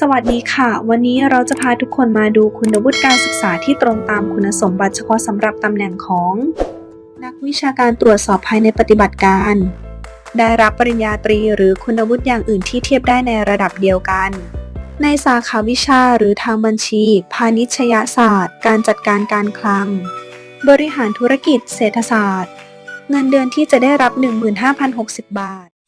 สวัสดีค่ะ วันนี้เราจะพาทุกคนมาดูคุณวุฒิการศึกษาที่ตรงตามคุณสมบัติเฉพาะสำหรับตำแหน่งของ นักวิชาการตรวจสอบภายในปฏิบัติการ ได้รับปริญญาตรีหรือคุณวุฒิอย่างอื่นที่เทียบได้ในระดับเดียวกัน ในสาขาวิชาหรือทางบัญชี พาณิชยศาสตร์ การจัดการการคลัง บริหารธุรกิจ เศรษฐศาสตร์ เงินเดือนที่จะได้รับ 15,060 บาท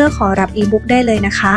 พื่อขอรับอีบุ๊กได้เลยนะคะ